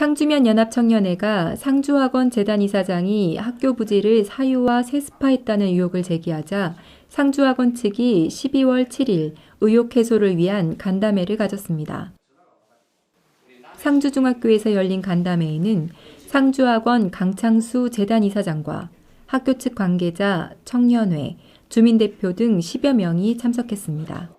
상주면 연합청년회가 상주학원 재단 이사장이 학교 부지를 사유와 세습화했다는 의혹을 제기하자 상주학원 측이 12월 7일 의혹 해소를 위한 간담회를 가졌습니다. 상주중학교에서 열린 간담회에는 상주학원 강창수 재단 이사장과 학교 측 관계자, 청년회, 주민대표 등 10여 명이 참석했습니다.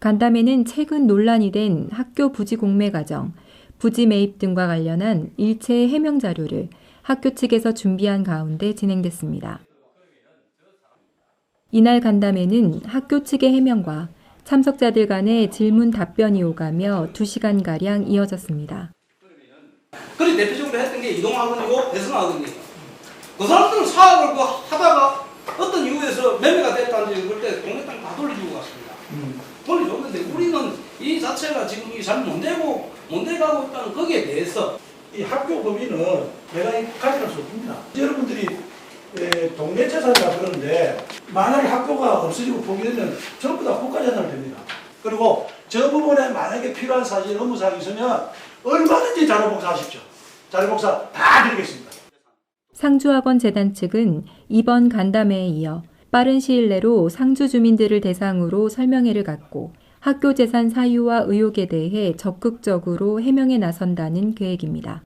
간담회는 최근 논란이 된 학교 부지 공매 과정, 부지 매입 등과 관련한 일체 해명 자료를 학교 측에서 준비한 가운데 진행됐습니다. 이날 간담회는 학교 측의 해명과 참석자들 간의 질문 답변이 오가며 2시간가량 이어졌습니다. 그래 대표적으로 했던 게 이동학원이고 배승학원이에요. 그 사람들은 사업을 그 하다가 어떤 이유에서 매매가 됐다는지 그럴 때 동네 땅다 돌려주고 갔습니다. 우리는 이 자체가 지금 잘못 되고 못 돼가고 있다는 거기에 대해서 이 학교 법인은 내가 이 가져갈 수 없습니다. 여러분들이 에, 동네 재산이라 그러는데 만약에 학교가 없어지고 포기되면 전부 다 국가 재산이 됩니다. 그리고 저 부분에 만약에 필요한 사실 업무사항이 있으면 얼마든지 자료복사하십시오. 자료복사 다 드리겠습니다. 상주학원 재단 측은 이번 간담회에 이어 빠른 시일 내로 상주 주민들을 대상으로 설명회를 갖고 학교 재산 사유와 의혹에 대해 적극적으로 해명에 나선다는 계획입니다.